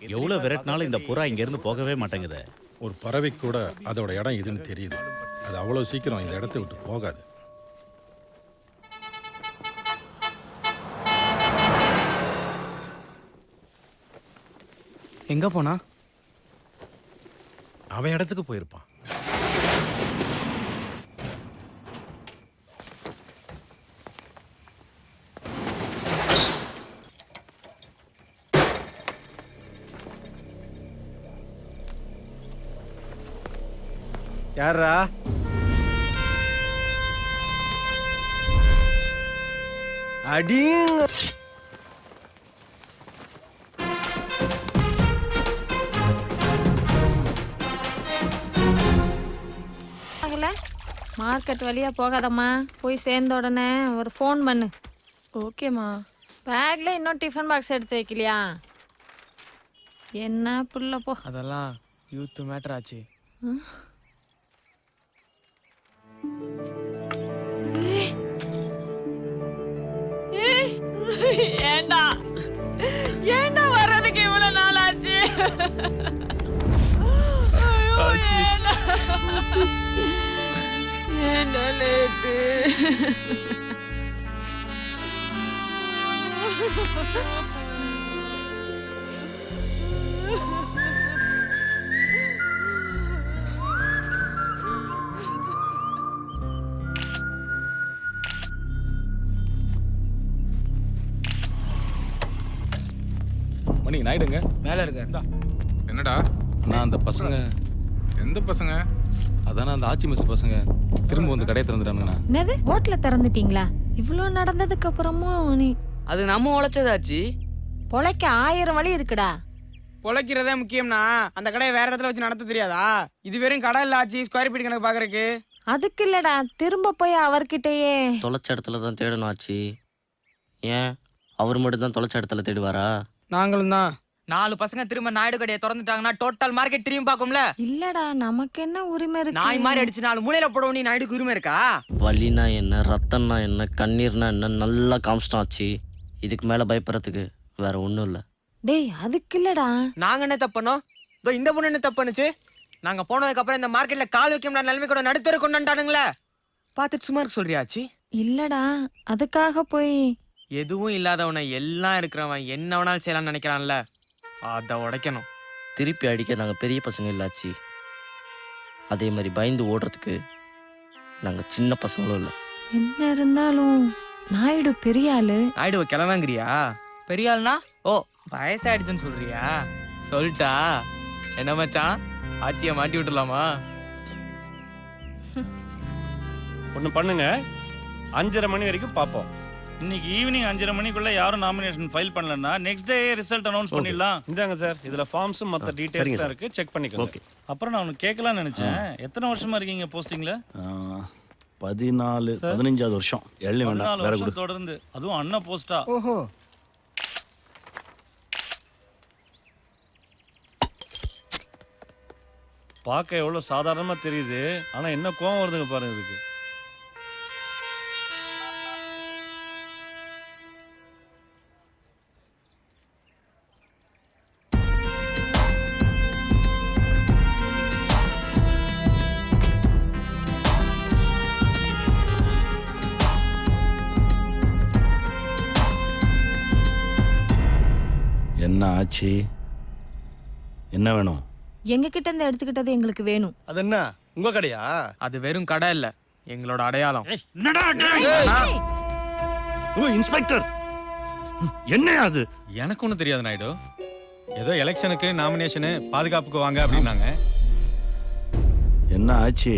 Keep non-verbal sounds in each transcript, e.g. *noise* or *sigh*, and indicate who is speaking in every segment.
Speaker 1: எவ்வளவு விரட்டினாலும் இந்த புறா இங்க இருந்து போகவே மாட்டேங்குது.
Speaker 2: ஒரு பறவை கூட அதோட இடம் இதுன்னு தெரியுது. அது அவ்வளோ சீக்கிரம் இந்த இடத்த விட்டு போகாது.
Speaker 3: எங்க போனா?
Speaker 2: அவன் இடத்துக்கு போயிருப்பான்.
Speaker 4: யாரா அடிங்க
Speaker 5: ஆகல? மார்க்கெட் வழியா போகாதம்மா. போய் சேர்ந்த உடனே ஒரு ஃபோன் பண்ணு.
Speaker 6: ஓகேம்மா
Speaker 5: பேக்ல இன்னும் டிஃபன் பாக்ஸ் எடுத்து வைக்கலையா? என்ன புள்ள போ.
Speaker 3: அதெல்லாம் யூத் மேட்டர் ஆச்சு.
Speaker 5: ஏய், ஏன்டா ஏன்டா வர்றதுக்கு இவ்வளவு நாள் ஆச்சு. ஐயோ, ஏன்டா? ஏன்டா லேட்டு?
Speaker 7: மணி *laughs*
Speaker 3: மேல இருக்க.
Speaker 8: என்னடா?
Speaker 7: அண்ணா அந்த பசங்க.
Speaker 8: எந்த பசங்க?
Speaker 7: அதானே அந்த ஆச்சி மிஸ் பசங்க. திரும்ப வந்து கடையை திறந்துட்டானுங்கண்ணா.
Speaker 5: என்னது? ஹோட்டல திறந்துட்டீங்களா? இவ்வளோ நடந்ததுக்கு அப்புறமும் நீ.
Speaker 3: அது நம்ம உழைச்சதாச்சு
Speaker 5: பொழைக்க ஆயிரம் வழி இருக்குடா.
Speaker 3: பொழைக்கிறதே முக்கியம்னா அந்த கடையை வேற இடத்துல வச்சு நடத்த தெரியாதா? இது வெறும் கடை இல்ல ஆச்சு. ஸ்கொயர் ஃபீட் கணக்கு பாக்குறதுக்கு.
Speaker 5: அதுக்கு இல்லடா. திரும்ப போய் அவர்கிட்டயே.
Speaker 9: தொலைச்ச இடத்துல தான் தேடணும் ஆச்சு. ஏன்? அவர் மட்டும் தான் தொலைச்ச இடத்துல தேடுவாரா?
Speaker 3: நாங்களும் தான் நாலு பசங்க திரும்ப நாயுடு கடையை திறந்துட்டாங்கன்னா டோட்டல் மார்க்கெட் திரும்பி பார்க்கும்ல?
Speaker 5: இல்லடா நமக்கு என்ன உரிமை இருக்கு?
Speaker 3: நாய் மாதிரி அடிச்சு நாலு மூலையில போட நீ நாயுடுக்கு உரிமை இருக்கா?
Speaker 9: வலினா என்ன ரத்தம்னா என்ன கண்ணீர்னா என்ன நல்லா காமிச்சிட்டான் ஆச்சு இதுக்கு மேலே பயப்படுறதுக்கு வேற ஒன்றும் இல்லை.
Speaker 5: டேய் அதுக்கு இல்லடா.
Speaker 3: நாங்க என்ன தப்பு பண்ணோம்? இதோ இந்த பொண்ணு என்ன தப்பு பண்ணுச்சு? நாங்க போனதுக்கு அப்புறம் இந்த மார்க்கெட்ல கால் வைக்க முடியாத நிலைமை கூட நடுத்தர கொண்டாண்டானுங்களே பார்த்துட்டு சும்மா இருக்க சொல்றியாச்சு
Speaker 5: இல்லடா அதுக்காக போய்
Speaker 3: எதுவும் இல்லாதவனை எல்லாம் இருக்கிறவன் என்ன வேணாலும் செய்யலாம்னு நினைக்கிறான்ல. அதை உடைக்கணும்.
Speaker 9: திருப்பி அடிக்க நாங்கள் பெரிய பசங்க இல்லாச்சு. அதே மாதிரி பயந்து ஓடுறதுக்கு நாங்கள் சின்ன பசங்களும் இல்லை.
Speaker 5: என்ன இருந்தாலும் நாயுடு பெரிய ஆளு.
Speaker 3: ஆயிடுவ கிளவாங்கிறியா பெரிய ஆள்னா? ஓ வயசாயிடுச்சுன்னு சொல்றியா? சொல்லிட்டா. என்ன மச்சான்? ஆச்சியை மாட்டி விட்டுலாமா
Speaker 10: ஒன்று பண்ணுங்க. அஞ்சரை மணி வரைக்கும் பார்ப்போம்.
Speaker 1: இன்னைக்கு ஈவினிங் அஞ்சரை மணிக்குள்ள யாரும் நாமினேஷன் ஃபைல் பண்ணலன்னா நெக்ஸ்ட் டே ரிசல்ட் அனௌன்ஸ் பண்ணிடலாம்.
Speaker 10: இந்தாங்க சார் இதுல ஃபார்ம்ஸும் மற்ற டீடைல்ஸ் இருக்கு. செக் பண்ணிக்கோங்க.
Speaker 1: ஓகே அப்புறம் நான் உனக்கு கேட்கலாம்னு நினைச்சேன். எத்தனை வருஷமா இருக்கீங்க போஸ்டிங்ல
Speaker 11: பதினாலு பதினஞ்சாவது வருஷம். எள்ளி வேண்டாம். வேற
Speaker 1: வருஷம்
Speaker 11: கொடு.
Speaker 1: தொடர்ந்து. அதுவும் அண்ணா போஸ்டா
Speaker 3: ஓஹோ.
Speaker 10: பார்க்க எவ்வளவு சாதாரணமா தெரியுது. ஆனா என்ன கோவம் வருதுங்க பாருங்க இதுக்கு.
Speaker 11: என்ன ஆச்சு. என்ன வேணும்?
Speaker 5: எங்க கிட்ட இருந்து எடுத்துக்கிட்டது எங்களுக்கு வேணும்.
Speaker 4: அது என்ன உங்க கடையா?
Speaker 3: அது வெறும் கடை இல்ல எங்களோட அடையாளம்.
Speaker 11: Oh inspector. என்ன அது?
Speaker 12: எனக்கு ஒன்றும் தெரியாது நாயுடு. ஏதோ எலெக்ஷனுக்கு நாமினேஷனு பாதுகாப்புக்கு வாங்க அப்படின்னாங்க.
Speaker 11: என்ன ஆச்சு?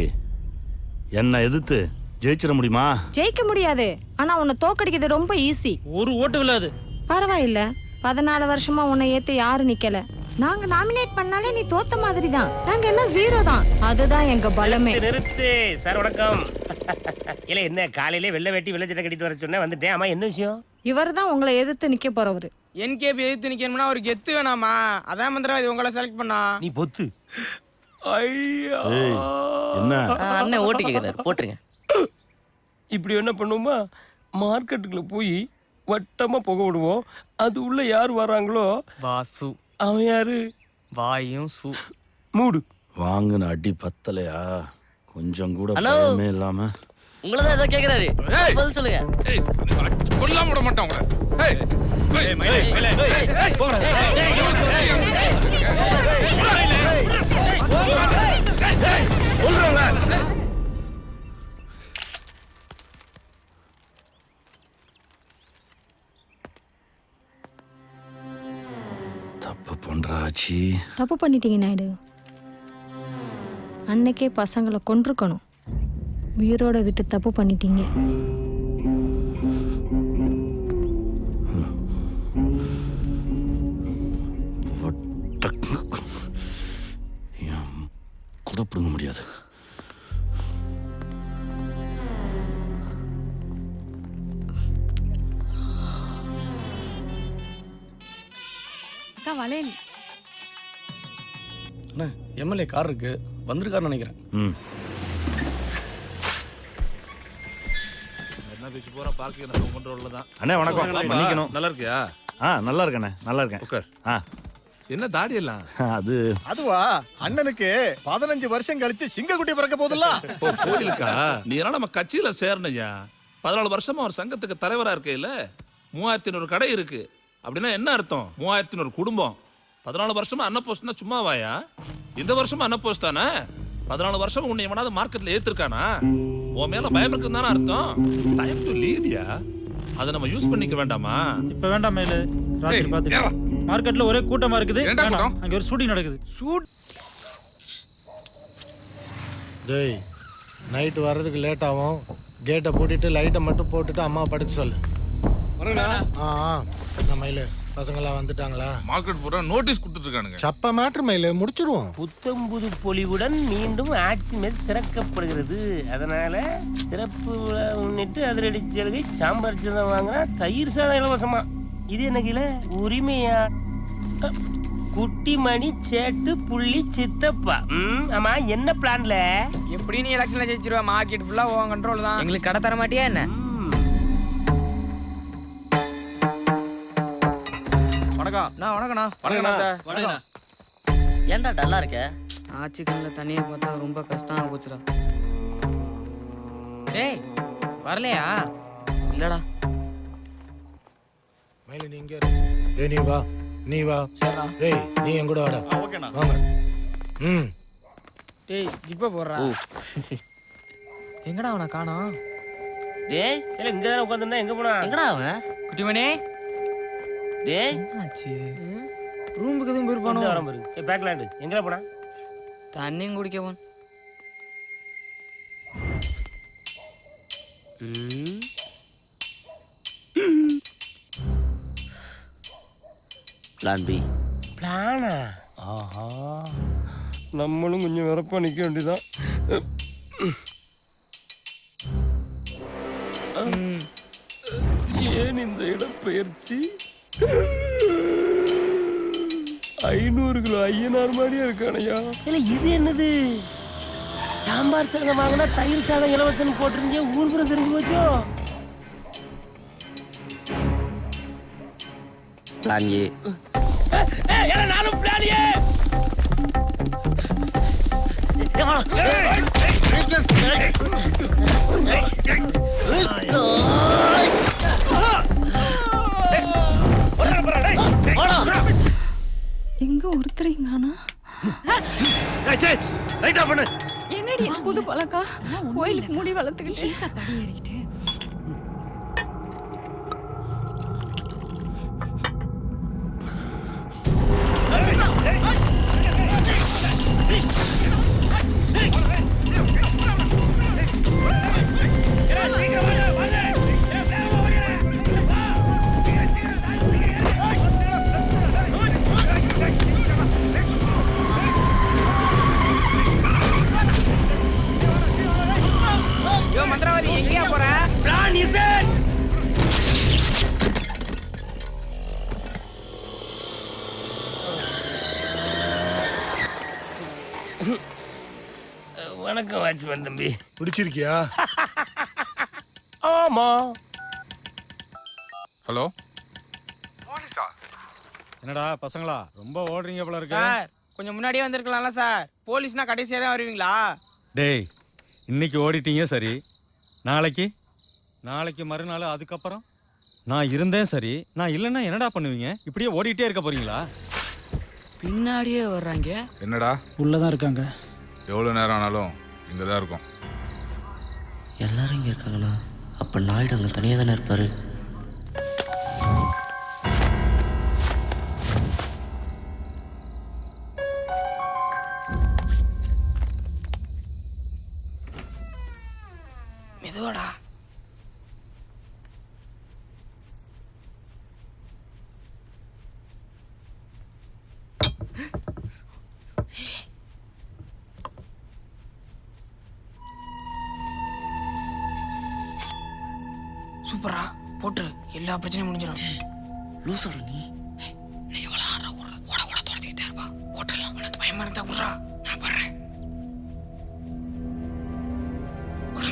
Speaker 11: என்ன எதிர்த்து ஜெயிச்சிட முடியுமா?
Speaker 5: ஜெயிக்க முடியாது. ஆனா உன்னை தோக்கடிக்கிறது ரொம்ப ஈஸி
Speaker 10: ஒரு ஓட்டு விழாது.
Speaker 5: பரவாயில்ல. பதினாலு வருஷமா உன்னை ஏத்து யாரும் நிக்கல. நாங்க நாமினேட் பண்ணாலே நீ தோத்த மாதிரி தான் நாங்க எல்லாம் ஜீரோ தான். அதுதான் எங்க பலமே.
Speaker 10: நிறுத்து சார் வணக்கம். இல்ல என்ன காலையில வெள்ளை வெட்டி வெள்ளை சட்டை கட்டிட்டு வர சொன்னேன் வந்துட்டேன். ஆமா என்ன விஷயம்?
Speaker 5: இவர் தான் உங்களை எதிர்த்து நிக்க போறவரு.
Speaker 3: என்கேபி எதிர்த்து நிக்கணும்னா ஒரு கெத்து வேணாமா? அதான் மந்திரவாதி உங்களை செலக்ட் பண்ணா.
Speaker 10: நீ பொத்து. ஐயா.
Speaker 11: என்ன?
Speaker 9: அண்ணன் ஓட்டு கேட்குறாரு போட்டுருங்க.
Speaker 10: இப்படி என்ன பண்ணுவோமா? மார்க்கெட்டுக்குள்ள போய் வட்டமா புக விடுவோம். அது உள்ள யார் வராங்களோ
Speaker 3: வாசு
Speaker 13: அவன் யாரு
Speaker 14: வாயும் சூ
Speaker 13: மூடு
Speaker 11: வாங்கின அடி பத்தலையா கொஞ்சம் கூட
Speaker 9: ஹலோ.
Speaker 11: பயமே இல்லாம
Speaker 9: உங்களை தான் ஏதோ கேட்குறாரு பதில் சொல்லுங்க
Speaker 7: கொல்லாம விட மாட்டான் உங்களை ஏய்,
Speaker 11: பண்றாச்சி
Speaker 5: தப்பு பண்ணிட்டீங்க நாயுடு அன்னைக்கே பசங்களை கொன்றுக்கணும். உயிரோட விட்டு தப்பு பண்ணிட்டீங்க.
Speaker 11: கூட பிடுங்க முடியாது.
Speaker 5: அக்கா வளையல்.
Speaker 15: எம்எல்ஏ கார் இருக்கு. வந்திருக்காருன்னு நினைக்கிறேன்.
Speaker 11: ம். அண்ணே வணக்கம். மன்னிக்கணும்
Speaker 16: நல்லா இருக்கியா?
Speaker 11: ஆ நல்லா இருக்கண்ணே. நல்லா இருக்கேன்.
Speaker 16: உட்கார்.
Speaker 11: ஆ.
Speaker 16: என்ன தாடி எல்லாம்?
Speaker 11: அது
Speaker 15: அதுவா? அண்ணனுக்கு பதினஞ்சு வருஷம் கழிச்சு சிங்கக்குட்டி பிறக்க போதுல்ல
Speaker 16: ஓ கோயிலுக்கா? நீ எல்லாம் நம்ம கட்சியில சேரணையா பதினாலு வருஷமா ஒரு சங்கத்துக்கு தலைவரா இருக்கையில மூவாயிரத்தி ஐநூறு கடை இருக்கு. அப்படின்னா என்ன அர்த்தம்? மூவாயிரத்தி ஐநூறு குடும்பம். பதினாலு வருஷமா அன்னப்போஸ்ட்னா சும்மாவாயா? இந்த வருஷமா அன்னப்போஸ்ட் தானே? பதினாலு வருஷம் உன்னை எவனாவது மார்க்கெட்ல ஏத்திருக்கானா? உன் மேல பயம் இருக்குன்னு தானே அர்த்தம்? டைம் டு லீவ்யா அதை நம்ம யூஸ் பண்ணிக்க வேண்டாமா?
Speaker 1: இப்ப வேண்டாம் மேலு
Speaker 7: ராத்திரி பார்த்துட்டு.
Speaker 1: மார்க்கெட்ல ஒரே கூட்டமா இருக்குது.
Speaker 7: ஏன்டா. கூட்டம்?
Speaker 1: அங்க ஒரு ஷூட்டிங் நடக்குது.
Speaker 15: டேய் நைட்டு வர்றதுக்கு லேட் ஆகும். கேட்டை பூட்டிட்டு லைட்டை மட்டும் போட்டுட்டு அம்மா படுத்து சொல்லு. ஆ ஆ இந்த மயிலு. பசங்களாம் வந்துட்டாங்களா?
Speaker 7: மார்க்கெட் பூரா நோட்டீஸ் கொடுத்துட்டு இருக்கானுங்க
Speaker 15: சப்ப மேட்ரு மயிலு முடிச்சிருவோம்.
Speaker 13: புத்தம்புது பொலிவுடன் மீண்டும் ஆட்சி மெஸ் திறக்கப்படுகிறது. அதனால திறப்பு விழா முன்னிட்டு அதிரடி சலுகை சாம்பார் சாதம் வாங்கினா தயிர் சாதம் இலவசமா. இது என்ன கில உரிமையா? குட்டிமணி சேட்டு புள்ளி சித்தப்பா. ம், ஆமா என்ன பிளான்ல
Speaker 14: எப்படி நீ எலெக்ஷன்ல ஜெயிச்சிருவ? மார்க்கெட் ஃபுல்லா உன் கண்ட்ரோல் தான். எங்களுக்கு கடை தர மாட்டியா என்ன?
Speaker 1: வணக்கம்.
Speaker 14: நான் வணக்கண்ணா
Speaker 1: வணக்கம்
Speaker 9: ஏன்டா டல்லா இருக்க?
Speaker 14: ஆச்சி கண்ணில் தண்ணியை பார்த்தா ரொம்ப கஷ்டமா போச்சுடா. டேய் வரலையா?
Speaker 9: இல்லடா.
Speaker 15: மயிலு நீ இங்கே ஏய் நீ வா. நீ வா.
Speaker 14: சரிடா
Speaker 15: டேய் நீ என் கூட வாடா.
Speaker 1: ஓகேண்ணா.
Speaker 15: வாங்க. ம்.
Speaker 14: டேய் ஜிப்ப போடுறா. எங்கடா அவனை காணோம்?
Speaker 9: டேய்.
Speaker 13: இல்ல இங்க தானே உட்காந்துருந்தா எங்க போனா
Speaker 9: எங்கடா அவன்?
Speaker 14: குட்டிமணி
Speaker 9: டேய்.
Speaker 14: என்னாச்சு? ரூமுக்கு எதுவும் போயிருப்பானோ?
Speaker 13: வரம் பாரு பேக்லாண்டு எங்க போனா?
Speaker 14: தண்ணியும் குடிக்க போன்.
Speaker 9: பிளான் பி
Speaker 13: பிளானா ஆஹா. நம்மளும் கொஞ்சம் வரப்பா நிக்க வேண்டியதான் ஏன் இந்த இடப்பெயர்ச்சி? ஐநூறு கிலோ ஐயனார் மாதிரியே இருக்கானையா இல்ல இது என்னது சாம்பார் சாதம் வாங்கினா தயிர் சாதம் இலவசம் போட்டிருந்தீங்க ஊர் புறம் தெரிஞ்சு போச்சோ
Speaker 9: பிளான் ஏ
Speaker 13: நானும்
Speaker 5: எங்க ஒருத்தரிங்கானா
Speaker 11: ரைட்டா பண்ணு.
Speaker 5: என்னடி புது பழக்கம்? கோயிலுக்கு முடி வளர்த்துக்கிட்டு.
Speaker 13: வணக்கம் வாட்ச்மேன் தம்பி.
Speaker 15: பிடிச்சிருக்கியா?
Speaker 13: ஆமா.
Speaker 7: ஹலோ?
Speaker 12: என்னடா பசங்களா ரொம்ப ஓடுறீங்க போல இருக்கு.
Speaker 14: சார் கொஞ்சம் முன்னாடியே வந்திருக்கலாம்ல சார். போலீஸ்னா கடைசியாக தான் வருவீங்களா?
Speaker 12: டேய் இன்னைக்கு ஓடிட்டீங்க சரி. நாளைக்கு? நாளைக்கு மறுநாள் அதுக்கப்புறம்? நான் இருந்தேன் சரி. நான் இல்லைன்னா என்னடா பண்ணுவீங்க? இப்படியே ஓடிட்டே இருக்க போறீங்களா?
Speaker 9: பின்னாடியே வர்றாங்க.
Speaker 7: என்னடா?
Speaker 15: உள்ளதான் இருக்காங்க.
Speaker 7: எவ்வளோ நேரம் ஆனாலும் இங்கே தான் இருக்கும்.
Speaker 9: எல்லாரும் இங்கே இருக்காங்களா அப்போ நாயுடு அங்கே தனியாக தானே இருப்பாரு?
Speaker 14: எல்லா பிரச்சனையும் முடிஞ்சிடும்
Speaker 9: லூசடா நீ.
Speaker 14: எவ்வளோ ஆடுறா ஓட ஓட ஓட துரத்திக்கிட்டே இருப்பா. போட்டுடலாம் உனக்கு பயமா இருந்தா விட்றா நான் வர்றேன். விட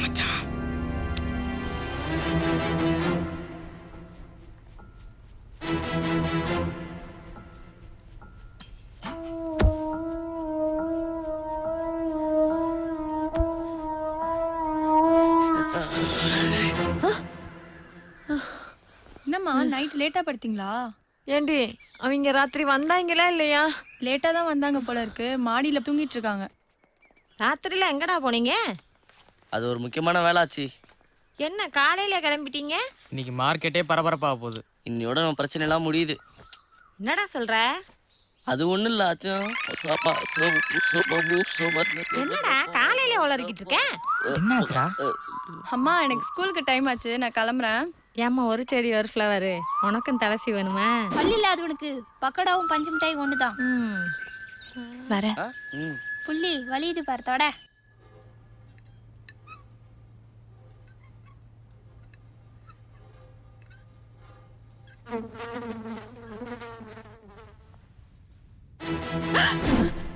Speaker 6: நைட் லேட்டா படுத்தீங்களா?
Speaker 5: ஏண்டி அவங்க ராத்திரி வந்தாங்களா இல்லையா?
Speaker 6: லேட்டா தான் வந்தாங்க போல இருக்கு. மாடியில தூங்கிட்டு இருக்காங்க
Speaker 5: ராத்திரில எங்கடா போனீங்க?
Speaker 9: அது ஒரு முக்கியமான வேலை ஆச்சு
Speaker 5: என்ன காலையில கிளம்பிட்டீங்க?
Speaker 14: இன்னைக்கு மார்க்கெட்டே பரபரப்பாக போகுது.
Speaker 9: இன்னையோட நம்ம பிரச்சனை எல்லாம் முடியுது.
Speaker 5: என்னடா சொல்ற?
Speaker 9: அது ஒன்றும் இல்லை ஆச்சும் சோபா சோபு சோபா சோபா.
Speaker 5: என்னடா காலையில உளறிக்கிட்டு இருக்க
Speaker 14: என்னாச்சுடா?
Speaker 6: அம்மா எனக்கு ஸ்கூலுக்கு டைம் ஆச்சு. நான் கிளம்புறேன்.
Speaker 5: ஏம்மா ஒரு செடி ஒரு ஃப்ளவரு உனக்கும் தலசி வேணுமா?
Speaker 6: பள்ளி இல்லாதவனுக்கு பக்கோடாவும் பஞ்சு மிட்டாய் ஒன்று தான்
Speaker 5: ம்.
Speaker 6: வரேன். புள்ளி வலியுது பார்த்தோட அக்கா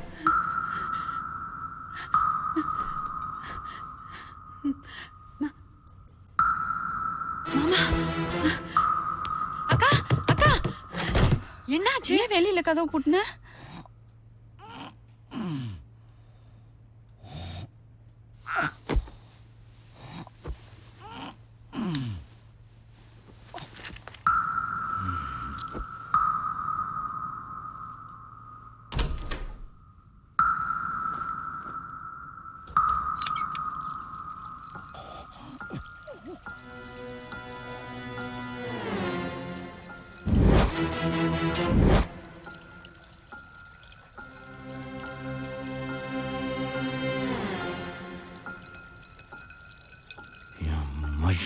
Speaker 6: அக்கா என்னாச்சு? வெளியில கதவு புட்டுன?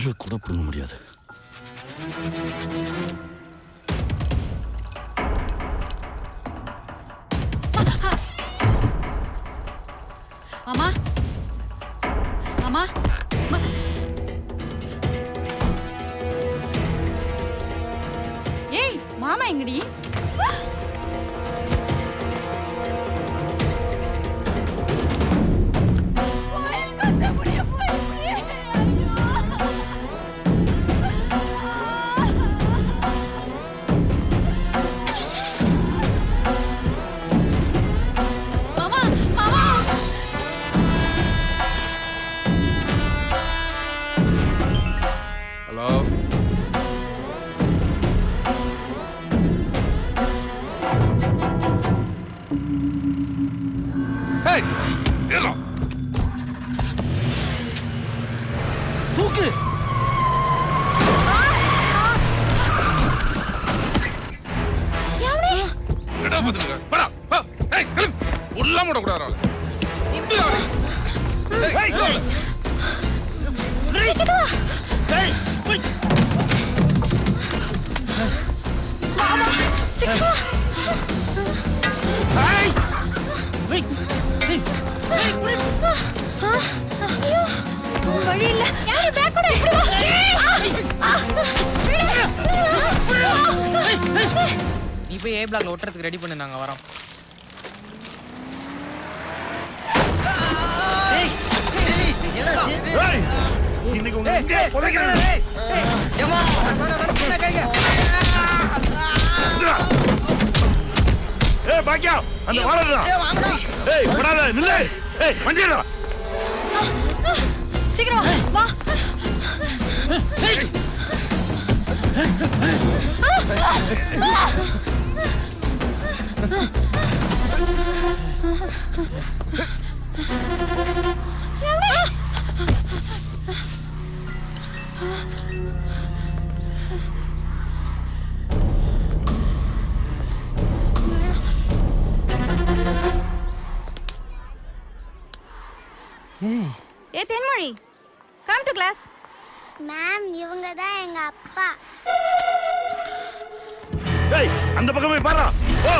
Speaker 11: மயில கூட பிடுங்க முடியாது
Speaker 6: மாமா மாமா ஏய் மாமா எங்கடி
Speaker 7: உள்ளாம விட கூடாது ஆளு விட்டு ஆளு ஏய் கிளம்பு
Speaker 6: வழி இல்ல யாரு பேக் கூட
Speaker 14: நீ போய் ஏ பிளாக்ல ஒட்டுறதுக்கு ரெடி பண்ணு நாங்கள் வரோம்
Speaker 11: இன்னைக்கு உங்க இங்கே புதைக்கிறேன்
Speaker 14: ஏமா
Speaker 11: பாக்கியா அந்த வாழடா ஏய் விடாத நில்லு ஏய் வண்டிடா
Speaker 6: சீக்கிரம் வா
Speaker 17: ஏ Thenmozhi. Come to class
Speaker 18: ma'am இவங்க தான் எங்க அப்பா.
Speaker 11: ஏய் அந்த பக்கமே பாரு ஓ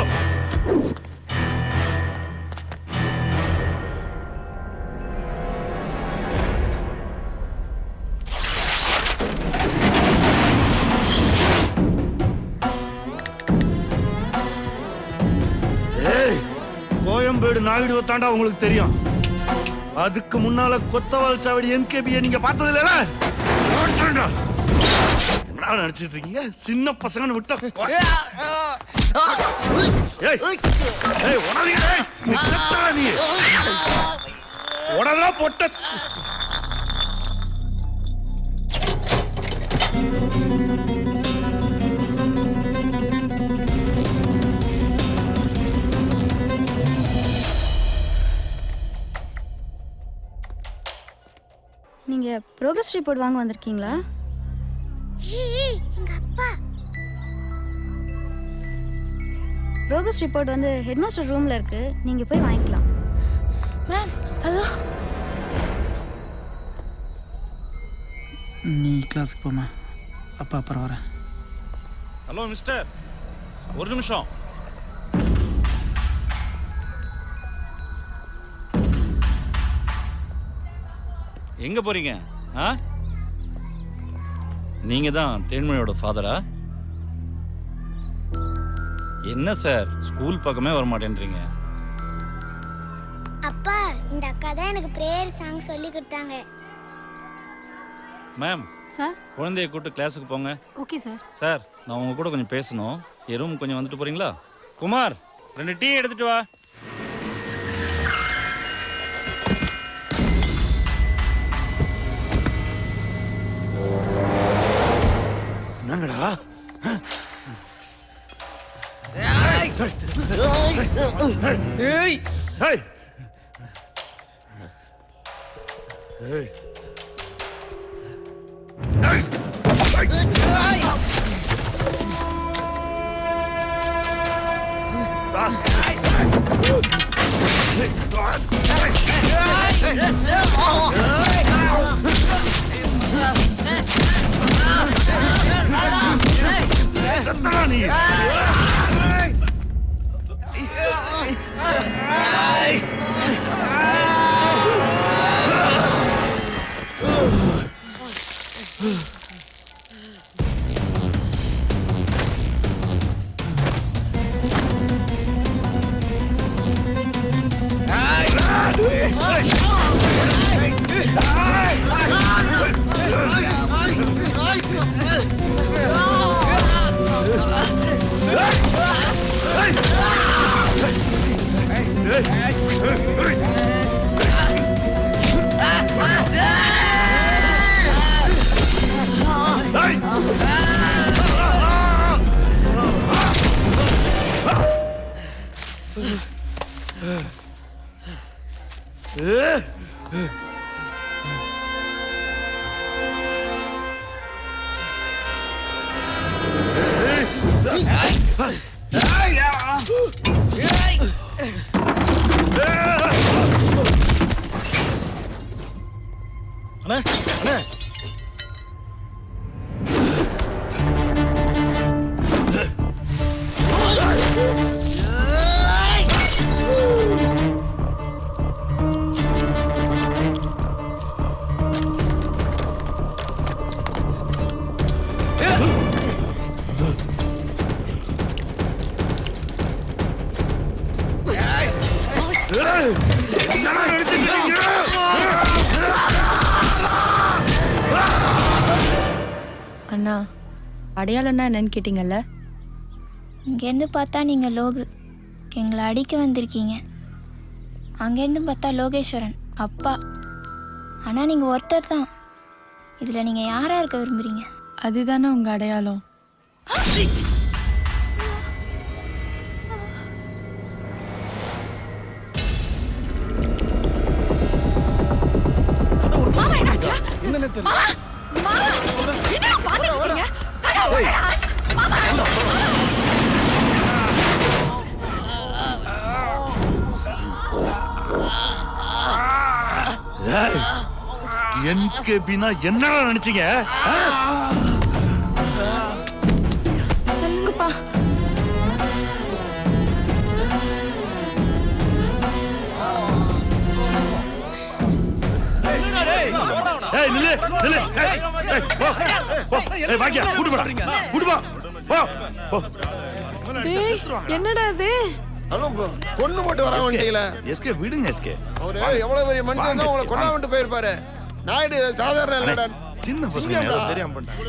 Speaker 11: கோயம்பேடு நாயுடு ஒத்தாண்டா உங்களுக்கு தெரியும். அதுக்கு முன்னால கொத்தவால் சாவடி என்கேபியை நீங்க பார்த்தது இல்லைல என்ன நினைச்சிட்டு இருக்கீங்க? சின்ன பசங்கன்னு விட்டா ஏய் ஏய் உடனே நீ செத்தடா நீ. உடனே பொட்ட.
Speaker 17: ப்ரோக்ரஸ் ரிப்போர்ட் வாங்க வந்திருக்கீங்களா?
Speaker 18: எங்க அப்பா.
Speaker 17: ப்ரோக்ரஸ் ரிப்போர்ட் வந்து ஹெட்மாஸ்டர் ரூம்ல இருக்கு. நீங்க போய் வாங்கிக்கலாம்.
Speaker 6: மேம் அதோ
Speaker 19: நீ கிளாஸுக்கு போமா அப்பா அப்புறம் வரேன்.
Speaker 1: ஹலோ மிஸ்டர் ஒரு நிமிஷம். எங்க போறீங்க? ஆ? நீங்க தான் தேன்மொழியோட ஃபாதரா என்ன சார் ஸ்கூல் பக்கமே வர மாட்டேன்றீங்க
Speaker 18: அப்பா இந்த அக்கா தான் எனக்கு பிரேயர் சாங் சொல்லி கொடுத்தாங்க.
Speaker 1: மேம்
Speaker 6: சார்
Speaker 1: குழந்தைய கூட்டு கிளாஸுக்கு போங்க.
Speaker 6: ஓகே சார்
Speaker 1: சார் நான் உங்க கூட கொஞ்சம் பேசணும். என் ரூம் கொஞ்சம் வந்துட்டு போறீங்களா? குமார் ரெண்டு டீ எடுத்துட்டு வா.
Speaker 19: ஏய்
Speaker 11: ஏய் ஏய் செத்தடா நீ
Speaker 4: அண்ணே.
Speaker 6: அடையாளம்னா என்னன்னு கேட்டிங்கல்ல?
Speaker 18: இங்கேருந்து பார்த்தா நீங்க லோகு.
Speaker 19: எங்களை அடிக்க வந்திருக்கீங்க. அங்கேருந்து பார்த்தா லோகேஸ்வரன் அப்பா. ஆனால் நீங்கள் ஒருத்தர் தான். இதில் நீங்கள் யாராக இருக்க விரும்புகிறீங்க
Speaker 6: அதுதானே உங்க அடையாளம். மாமா!
Speaker 11: என்கேபினா என்னடா நினைச்சீங்க?
Speaker 5: சொல்லுங்கப்பா.
Speaker 11: ஏய் நில்லு நில்லு. ஏய் ஏய் போ. போ. ஏய் பாக்கியா கூட்டு போடா கூட்டு போ போ. போ.
Speaker 5: டேய் என்னடா இது?
Speaker 20: பொண்ணு போட்டு வர வேண்டியல.
Speaker 11: எஸ்கே விடுங்க எஸ்கே.
Speaker 20: அவரு எவ்வளவு பெரிய மனுஷன் உங்களை கொல்லா விட்டு போயிருப்பாரு. நாயுடு சாதாரண இல்லடா.
Speaker 11: சின்ன பசங்க தெரியாம பண்ணிட்டாங்க.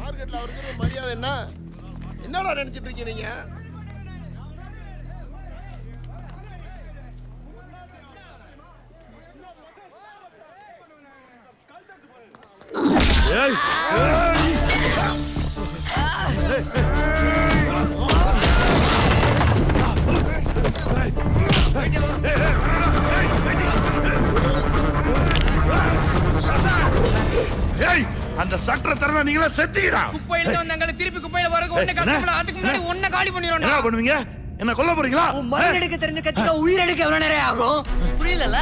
Speaker 20: மார்க்கெட்ல அவருக்கு மரியாதை என்ன? என்னடா நினைச்சிட்டு இருக்கீங்க நீங்க?
Speaker 11: ஏய் ஏய். அந்த சட்டரை தரனா நீங்களா செத்தீங்கடா
Speaker 14: குப்பையில வந்தாங்க திருப்பி குப்பையில வரக்கு ஒண்ணு கஷ்டப்பட அதுக்கு முன்னாடி ஒண்ணு காலி பண்ணிடுறோம்
Speaker 11: என்ன பண்ணுவீங்க? என்ன கொல்ல போறீங்களா?
Speaker 14: மருந்து எடுக்க தெரிஞ்ச கட்சிக்கு உயிர் எடுக்க எவ்வளவு நேரம் ஆகும்?
Speaker 9: புரியலல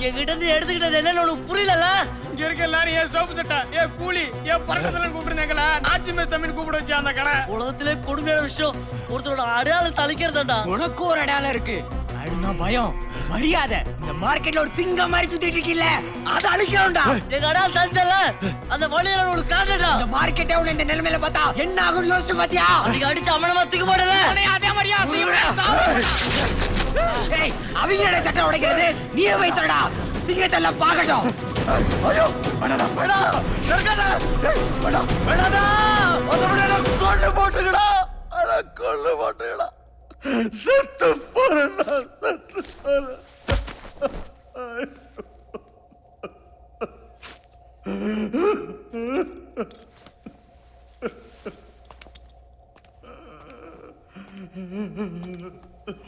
Speaker 9: என்கிட்ட இருந்து எடுத்துக்கிட்டது என்னன்னு உனக்கு புரியலல
Speaker 14: இங்க இருக்க எல்லாரும் ஏன் சோப்பு சட்டை ஏன் கூலி ஏன் பறக்கத்துல கூப்பிடுறாங்களா ஆச்சி மேஸ் தமிழ் கூப்பிட வச்சு அந்த கடை?
Speaker 9: உலகத்திலே கொடுமையான விஷயம். ஒருத்தரோட அடையாளம் தளிக்கிறதாண்டா
Speaker 14: உனக்கு ஒரு அடையாளம் இருக்கு. அதுனா பயம். மரியாதை. இந்த மார்க்கெட்ல ஒரு சிங்கம் மாதிரி சுத்திட்டு இருக்கீல்ல அதை அழிக்கணும்டா.
Speaker 9: எங்க அடையாளம் தளிச்சல அந்த வழியில உனக்கு காட்டடா
Speaker 14: இந்த மார்க்கெட்டே உன்னை இந்த நிலைமையில பார்த்தா என்ன ஆகும்னு யோசிச்சு பாத்தியா
Speaker 9: அதுக்கு அடிச்சு அமனமா தூக்க
Speaker 14: உன்னை அதே மாதிரியா ஏய். அவங்களோட சட்டை உடைக்கிறது நீயே வைத்தடா. சிங்கத்தெல்லாம் பார்க்கட்டும். ஐயோ டேய் வேணா வேணாடா அதோட கொண்டு போட்டுடா அட கொண்டு போட்டுடா செத்து போறேன்டா செத்து போறேன்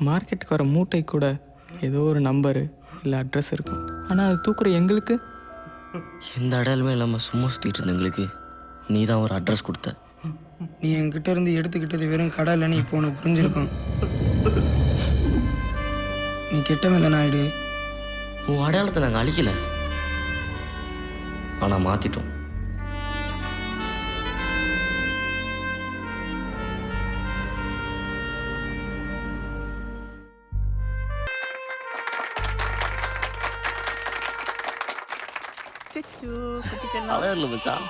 Speaker 3: மார்க்கெட்டுக்கு வர மூட்டை கூட ஏதோ ஒரு நம்பரு இல்லை அட்ரஸ் இருக்கும். ஆனால் அது தூக்குற எங்களுக்கு?
Speaker 9: எந்த அடையாளமே இல்லாம சும்மா சுத்திட்டு இருந்தவங்களுக்கு நீ தான் ஒரு அட்ரஸ் கொடுத்த.
Speaker 14: நீ என்கிட்ட இருந்து எடுத்துக்கிட்டது வெறும் கடை இல்லைன்னு இப்போ உனக்கு புரிஞ்சிருக்கும் நீ கெட்டவன் இல்லை நாயுடு
Speaker 9: உன் அடையாளத்தை நாங்கள் அழிக்கல. ஆனா மாத்திட்டோம். அழகர்ல மச்சான்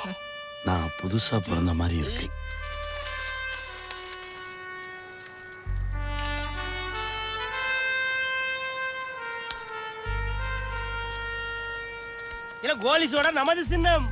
Speaker 11: நான் புதுசா பிறந்த மாதிரி இருக்கு.
Speaker 13: போலீஸோட நமது சின்னம்.